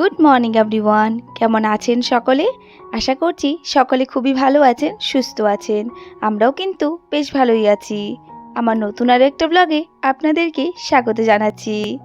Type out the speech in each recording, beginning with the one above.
Good morning everyone কেমন আছেন সকলে? আশা করছি সকলে খুবই ভালো আছেন, সুস্থ আছেন। আমরাও কিন্তু বেশ ভালোই আছি। আমার নতুন আর একটা ব্লগে আপনাদেরকে স্বাগত জানাচ্ছি।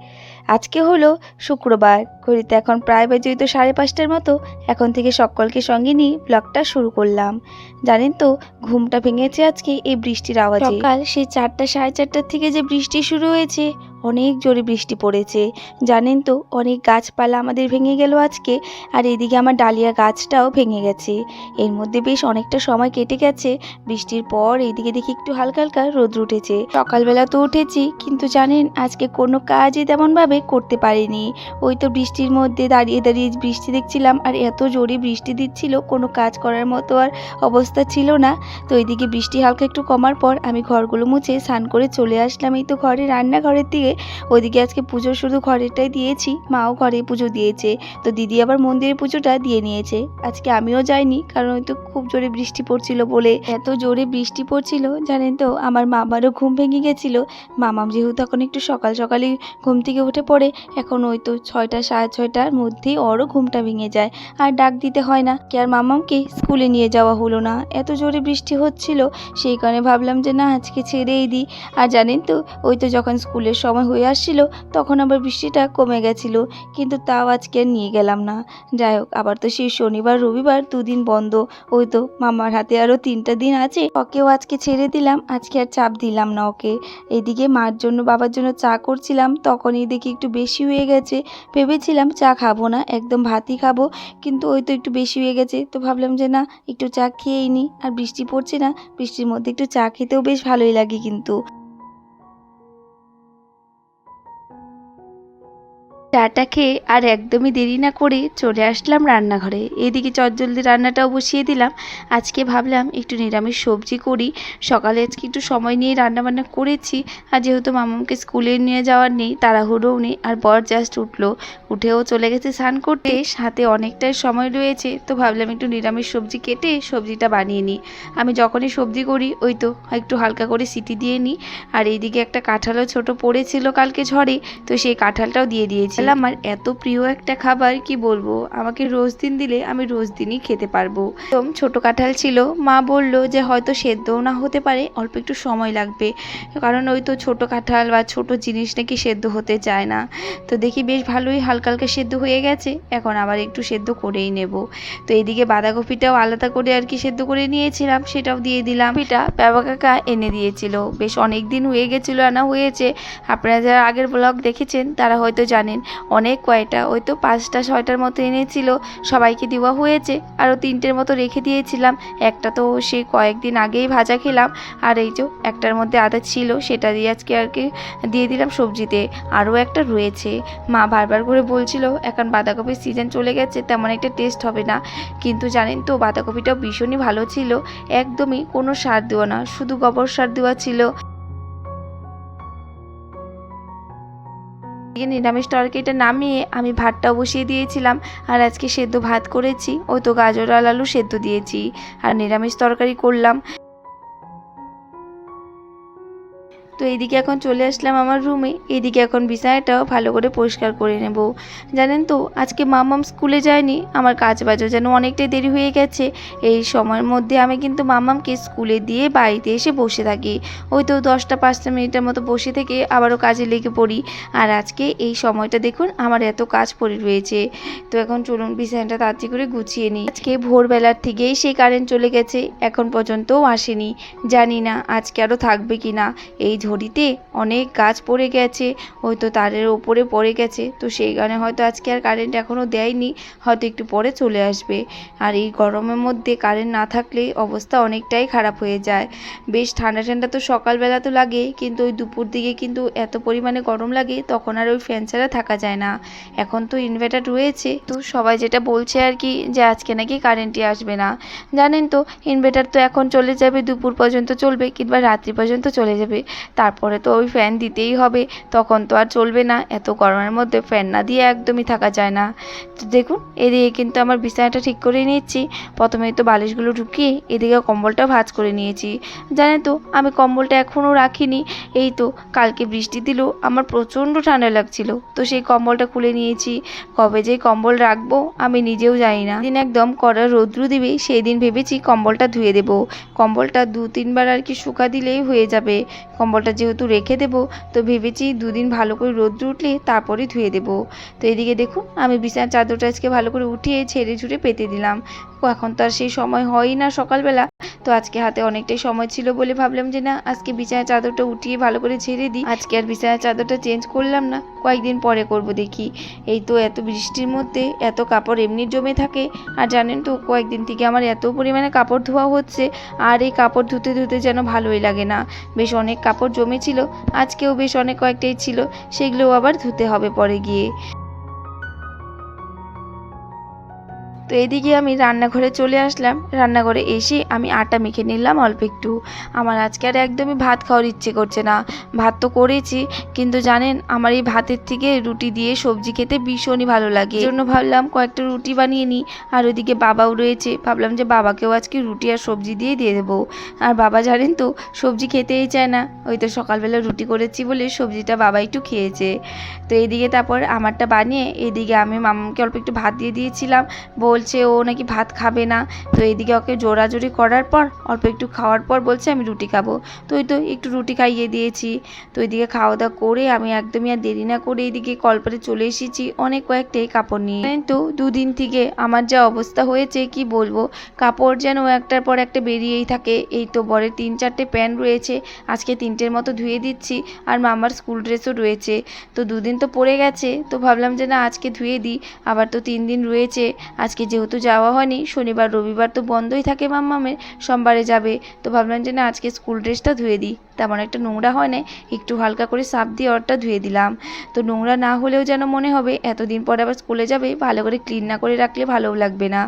আজকে হলো শুক্রবার, ঘড়িতে এখন প্রায় বাজে তো সাড়ে পাঁচটার মতো। এখন থেকে সকলকে সঙ্গে নিয়ে ব্লগটা শুরু করলাম। জানেন তো, ঘুমটা ভেঙেছে আজকে এই বৃষ্টির আওয়াজে। সকাল সেই চারটা সাড়ে চারটার থেকে যে বৃষ্টি শুরু হয়েছে অনেক জোরে বৃষ্টি পড়েছে। জানেন তো, অনেক গাছপালা আমাদের ভেঙে গেল আজকে, আর এদিকে আমার ডালিয়া গাছটাও ভেঙে গেছে। এর মধ্যে বেশ অনেকটা সময় কেটে গেছে। বৃষ্টির পর এইদিকে দেখি একটু হালকা হালকা রোদ্র উঠেছে। সকালবেলা তো উঠেছি, কিন্তু জানেন, আজকে কোনো কাজই তেমনভাবে করতে পারিনি। ওই তো বৃষ্টির মধ্যে দাঁড়িয়ে দাঁড়িয়ে বৃষ্টি দেখছিলাম, আর এত জোরে বৃষ্টি দিচ্ছিল, কোনো কাজ করার মতো আর অবস্থা ছিল না। তো এইদিকে বৃষ্টি হালকা একটু কমার পর আমি ঘরগুলো মুছে স্নান করে চলে আসলাম। এই তো ঘরে, রান্নাঘরের দিকে। ওইদিকে আজকে পুজো শুধু ঘরেরটাই দিয়েছি, মাও ঘরে পুজো দিয়েছে। তো দিদি আবার মন্দিরে পুজোটা দিয়ে নিয়েছে। আজকে আমিও যাইনি, কারণ ওই তো খুব জোরে বৃষ্টি পড়ছিল বলে। এত জোরে বৃষ্টি পড়ছিল, জানেন তো, আমার মামারও ঘুম ভেঙে গেছিল। মামাম যেহেতু এখন একটু সকাল সকালই ঘুম থেকে উঠে পড়ে, এখন ওই তো ছয়টা, সাড়ে ছয়টার মধ্যেই ওরও ঘুমটা ভেঙে যায়। আর ডাক দিতে হয় না, কি আর মামামকে স্কুলে নিয়ে যাওয়া হলো না। এত জোরে বৃষ্টি হচ্ছিল, সেই কারণে ভাবলাম যে না, আজকে ছেড়েই দিই। আর জানেন তো, ওই তো যখন স্কুলের সময় হয়ে আসছিল, তখন আবার বৃষ্টিটা কমে গেছিল। কিন্তু তাও আজকে নিয়ে গেলাম না। যাই হোক, আবার তো সেই শনিবার, রবিবার দুদিন বন্ধ। ওই তো মামার হাতে আরও তিনটা দিন আছে। ওকেও আজকে ছেড়ে দিলাম, আজকে আর চাপ দিলাম না ওকে। এদিকে মার জন্য, বাবার জন্য চা করছিলাম, তখনই দেখি একটু বেশি হয়ে গেছে। ভেবেছিলাম চা খাব না, একদম ভাতই খাব, কিন্তু ওই তো একটু বেশি হয়ে গেছে। তো ভাবলাম যে না, একটু চা খেয়েই নিই আর বৃষ্টি পড়ছে না, বৃষ্টির মধ্যে একটু চা খেতেও বেশ ভালোই লাগে কিন্তু। চাটা খেয়ে আর একদমই দেরি না করে চলে আসলাম রান্নাঘরে। এদিকে চটজলদি রান্নাটাও বসিয়ে দিলাম। আজকে ভাবলাম একটু নিরামিষ সবজি করি। সকালে আজকে একটু সময় নিয়ে রান্নাবান্না করেছি। আর যেহেতু মামাকে স্কুলে নিয়ে যাওয়ার নেই, তাড়াহুড়োও নেই, আর বর জাস্ট উঠল। উঠেও চলে গেছে স্নান করতে। সাথে অনেকটাই সময় রয়েছে, তো ভাবলাম একটু নিরামিষ সবজি কেটে সবজিটা বানিয়ে নিই। আমি যখনই সবজি করি, ওই তো একটু হালকা করে সিটি দিয়ে নিই। আর এইদিকে একটা কাঁঠালও ছোট পড়েছিল কালকে ঝড়ে, তো সেই কাঁঠালটাও দিয়ে দিয়েছি। আমার এত প্রিয় একটা খাবার, কি বলব? আমাকে রোজ দিন দিলে আমি রোজ দিনই খেতে পারব। একদম ছোট কাঁঠাল ছিল। মা বলল যে, হয়তো সেদ্ধও না হতে পারে, অল্প একটু সময় লাগবে। কারণ ওই তো ছোট কাঁঠাল বা ছোট জিনিস নাকি সেদ্ধ হতে চায় না। তো দেখি বেশ ভালোই হালকা হালকা সেদ্ধ হয়ে গেছে। এখন আবার একটু সেদ্ধ করেই নেব। তো এইদিকে বাঁধাকপিটাও আলাদা করে আর কি সেদ্ধ করে নিয়েছিলাম, সেটাও দিয়ে দিলাম। এটা বাবা কাকা এনে দিয়েছিল। বেশ অনেক দিন হয়ে গেছিল, আনা হয়েছে। আপনারা যারা আগের ব্লগ দেখেছেন, তারা হয়তো জানেন অনেক কয়টা, ওই তো পাঁচটা, ছয়টার মতো এনেছিল। সবাইকে দেওয়া হয়েছে আরও তিনটের মতো রেখে দিয়েছিলাম। একটা তো সেই কয়েকদিন আগেই ভাজা খেলাম, আর এই যে একটার মধ্যে আদা ছিল, সেটা দিয়ে আজকে আর কি দিয়ে দিলাম সবজিতে। আরও একটা রয়েছে। মা বারবার করে বলছিল, এখন বাঁধাকপির সিজন চলে গেছে, তেমন একটা টেস্ট হবে না। কিন্তু জানেন তো, বাঁধাকপিটাও ভীষণই ভালো ছিল। একদমই কোনো সার দেওয়া না, শুধু গোবর সার দেওয়া ছিল। এদিকে নিরামিষ তরকারিটা নামিয়ে আমি ভাতটাও বসিয়ে দিয়েছিলাম। আর আজকে সেদ্ধ ভাত করেছি। ওই তো গাজর আর আলু সেদ্ধ দিয়েছি। আর নিরামিষ তরকারি করলাম। তো এইদিকে এখন চলে আসলাম আমার রুমে এইদিকে এখন বিছানাটাও ভালো করে পরিষ্কার করে নেব। জানেন তো, আজকে মামাম স্কুলে যায়নি, আমার কাজ বাজও যেন অনেকটাই দেরি হয়ে গেছে। এই সময়ের মধ্যে আমি কিন্তু মামামকে স্কুলে দিয়ে বাড়িতে এসে বসে থাকি। ওই তো দশটা পাঁচটা মিনিটের মতো বসে থেকে আবারও কাজে লেগে পড়ি। আর আজকে এই সময়টা দেখুন, আমার এত কাজ পড়ে রয়েছে। তো এখন চলুন বিছানাটা তাড়াতাড়ি করে গুছিয়ে নিই। আজকে ভোরবেলার থেকেই সেই কারেন্ট চলে গেছে, এখন পর্যন্তও আসেনি। জানি না আজকে আরও থাকবে কি না এই ঝড়িতে অনেক গাছ পড়ে গেছে, হয়তো তারের ওপরে পড়ে গেছে, তো সেই কারণে হয়তো আজকে আর কারেন্ট এখনও দেয়নি, হয়তো একটু পরে চলে আসবে। আর এই গরমের মধ্যে কারেন্ট না থাকলে অবস্থা অনেকটাই খারাপ হয়ে যায়। বেশ ঠান্ডা ঠান্ডা তো সকালবেলা তো লাগে, কিন্তু ওই দুপুর দিকে কিন্তু এত পরিমাণে গরম লাগে, তখন আর ওই ফ্যান ছাড়া থাকা যায় না। এখন তো ইনভার্টার রয়েছে, তো সবাই যেটা বলছে আর কি, যে আজকে নাকি কারেন্টই আসবে না। জানেন তো ইনভার্টার তো এখন চলে যাবে, দুপুর পর্যন্ত চলবে, কিংবা রাত্রি পর্যন্ত চলে যাবে। তারপরে তো ওই ফ্যান দিতেই হবে। তখন তো আর চলবে না। এত গরমের মধ্যে ফ্যান না দিয়ে একদমই থাকা যায় না। তো দেখুন, এদিকে কিন্তু আমার বিছানাটা ঠিক করে নিচ্ছি প্রথমে তো বালিশগুলো ঢুকিয়ে এদিকে কম্বলটা ভাঁজ করে নিয়েছি। জানে তো, আমি কম্বলটা এখনও রাখিনি। এই তো, কালকে বৃষ্টি দিল। আমার প্রচণ্ড ঠান্ডা লাগছিল। তো সেই কম্বলটা খুলে নিয়েছি। কবে যে কম্বল রাখব, আমি নিজেও জানি না। দিন একদম কড়া রৌদ্র দিবে সেই দিন ভেবেছি কম্বলটা ধুয়ে দেব। কম্বলটা দু তিনবার আর কি শুকা দিলেই হয়ে যাবে। কম্বলটা যেহেতু রেখে দেবো, তো ভেবেছি দুদিন ভালো করে রোদ্র উঠলে তারপরে ধুয়ে দেবো। তো এদিকে দেখুন, আমি বিছানার চাদরটা আজকে ভালো করে উঠিয়ে ছেড়ে ছুড়ে পেতে দিলাম। এখন তো আর সেই সময় হয়ই না সকালবেলা। তো আজকে হাতে অনেকটাই সময় ছিল বলে ভাবলাম যে না, আজকে বিছানার চাদরটা উঠিয়ে ভালো করে ছেড়ে দিই। আজকে আর বিছানার চাদরটা চেঞ্জ করলাম না, কয়েকদিন পরে করব দেখি। এই তো এত বৃষ্টির মধ্যে, এত কাপড় এমনি জমে থাকে। আর জানেন তো, কয়েকদিন থেকে আমার এত পরিমাণে কাপড় ধোয়া হচ্ছে, আর এই কাপড় ধুতে ধুতে যেন ভালোই লাগে না। বেশ অনেক কাপড় জমেছিল, আজকেও বেশ অনেক কয়েকটাই ছিল, সেগুলোও আবার ধুতে হবে পরে গিয়ে। তো এদিকে আমি রান্নাঘরে চলে আসলাম। রান্নাঘরে এসে আমি আটা মেখে নিলাম অল্প একটু। আমার আজকে আর একদমই ভাত খাওয়ার ইচ্ছে করছে না। ভাত তো করেছি, কিন্তু জানেন, আমার এই ভাতের থেকে রুটি দিয়ে সবজি খেতে ভীষণই ভালো লাগে। জন্য ভাবলাম কয়েকটা রুটি বানিয়ে নিই। আর ওইদিকে বাবাও রয়েছে। ভাবলাম যে বাবাকেও আজকে রুটি আর সবজি দিয়ে দিয়ে দেবো। আর বাবা জানেন তো, সবজি খেতেই চায় না। ওই তো সকালবেলা রুটি করেছি বলে সবজিটা বাবা একটু খেয়েছে। তো এইদিকে তারপর আমারটা বানিয়ে, এদিকে আমি মামাকে অল্প একটু ভাত দিয়ে দিয়েছিলাম। বলছে, ও নাকি ভাত খাবে না। তো এইদিকে ওকে জোরাজোরি করার পর, অল্প একটু খাওয়ার পর বলছে, আমি রুটি খাব। তো ওই তো একটু রুটি খাইয়ে দিয়েছি। তো এইদিকে খাওয়া দাওয়া করে আমি একদমই আর দেরি না করে এইদিকে কলপারে চলে এসেছি অনেক কয়েকটাই কাপড় নিয়ে। তো দুদিন থেকে আমার যা অবস্থা হয়েছে, কি বলব? কাপড় যেন একটার পর একটা বেরিয়েই থাকে। এই তো বরের তিন চারটে প্যান্ট রয়েছে, আজকে তিনটের মতো ধুয়ে দিচ্ছি আর মামার স্কুল ড্রেসও রয়েছে। তো দুদিন তো পড়ে গেছে, তো ভাবলাম যে না, আজকে ধুয়ে দিই। আবার তো তিন দিন রয়েছে, আজকে যেহেতু যাওয়া হয়নি, শনিবার, রবিবার তো বন্ধই থাকে মাম্মামের, সোমবারে যাবে। তো ভাবলাম যে না, আজকে স্কুল ড্রেসটা ধুয়ে দিই। তেমন একটা নোংরা হয় না একটু হালকা করে সাপ দিয়ে ওরটা ধুয়ে দিলাম। তো নোংরা না হলেও যেন মনে হবে, এতদিন পরে আবার স্কুলে যাবে, ভালো করে ক্লিন না করে রাখলে ভালোও লাগবে না।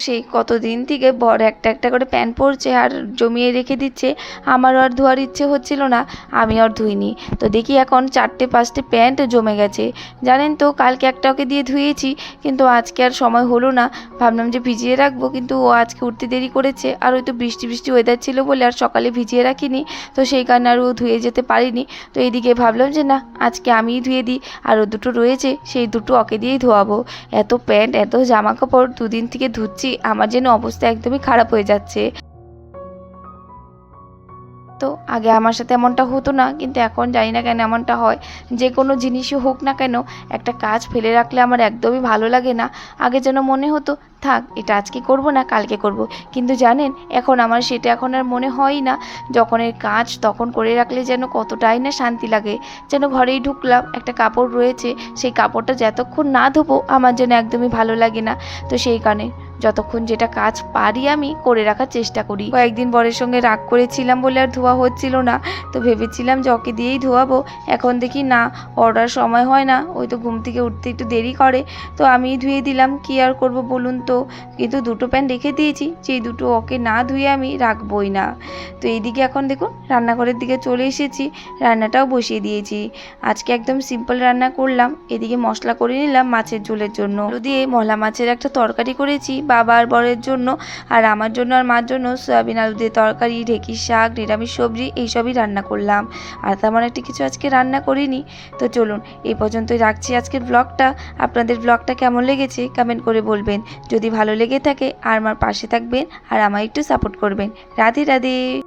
সেই কতদিন থেকে বর একটা একটা করে প্যান্ট পরছে আর জমিয়ে রেখে দিচ্ছে, আমারও আর ধোয়ার ইচ্ছে হচ্ছিল না, আমি আর ধুইনি। তো দেখি এখন চারটে পাঁচটে প্যান্ট জমে গেছে। জানেন তো, কালকে একটা ওকে দিয়ে ধুয়েছি, কিন্তু আজকে আর সময় হলো না। ভাবলাম যে ভিজিয়ে রাখব, কিন্তু ও আজকে উঠতে দেরি করেছে। আর ওই তো বৃষ্টি বৃষ্টি ওয়েদার ছিল বলে আর সকালে ভিজিয়ে রাখিনি, তো সেই কারণে আর ও ধুয়ে যেতে পারিনি। তো এইদিকে ভাবলাম যে না, আজকে আমিই ধুয়ে দিই, আর ও দুটো রয়েছে, সেই দুটো ওকে দিয়েই ধোয়াবো। এত প্যান্ট, এত জামা কাপড় দুদিন থেকে ধুচ্ছি আমার যেন অবস্থা একদমই খারাপ হয়ে যাচ্ছে। তো আগে আমার সাথে এমনটা হতো না, কিন্তু এখন জানি না কেন এমনটা হয়। যে কোনো জিনিসই হোক না কেন, একটা কাজ ফেলে রাখলে আমার একদমই ভালো লাগে না। আগে যেন মনে হতো, থাক, এটা আজকে করব না, কালকে করব। কিন্তু জানেন, এখন আমার সেটা এখন আর মনে হয় না। যখন এর কাজ তখন করে রাখলে যেন কতটাই না শান্তি লাগে। যেন ঘরেই ঢুকলাম, একটা কাপড় রয়েছে, সেই কাপড়টা যতক্ষণ না ধোবো, আমার যেন একদমই ভালো লাগে না। তো সেই কারণে যতক্ষণ যেটা কাজ পারি আমি করে রাখার চেষ্টা করি। কয়েকদিন বরের সঙ্গে রাগ করেছিলাম বলে আর ধোয়া হচ্ছিল না, তো ভেবেছিলাম ওকে দিয়েই ধোয়াবো। এখন দেখি না, অর্ডার সময় হয় না, ওই তো ঘুম থেকে উঠতে একটু দেরি করে। তো আমি ধুয়ে দিলাম, কি আর করব বলুন তো? কিন্তু দুটো প্যান্ট রেখে দিয়েছি, যেই দুটো ওকে না ধুয়ে আমি রাখবই না। তো এইদিকে এখন দেখুন, রান্নাঘরের দিকে চলে এসেছি, রান্নাটাও বসিয়ে দিয়েছি। আজকে একদম সিম্পল রান্না করলাম, এদিকে মশলা করে নিলাম মাছের ঝোলের জন্য। দিয়ে মলা মাছের একটা তরকারি করেছি বাবা আর বরের জন্য আর আমার জন্য আর মার জন্য সয়াবিন, আলু দিয়ে তরকারি ঢেঁকির শাক, নিরামিষ সবজি, এইসবই রান্না করলাম। আর তেমন একটা কিছু আজকে রান্না করিনি। তো চলুন, এই পর্যন্তই রাখছি আজকের ব্লগটা আপনাদের ব্লগটা কেমন লেগেছে কমেন্ট করে বলবেন। যদি ভালো লেগে থাকে, আর আমার পাশে থাকবেন আর আমায় একটু সাপোর্ট করবেন। রাধে রাধে।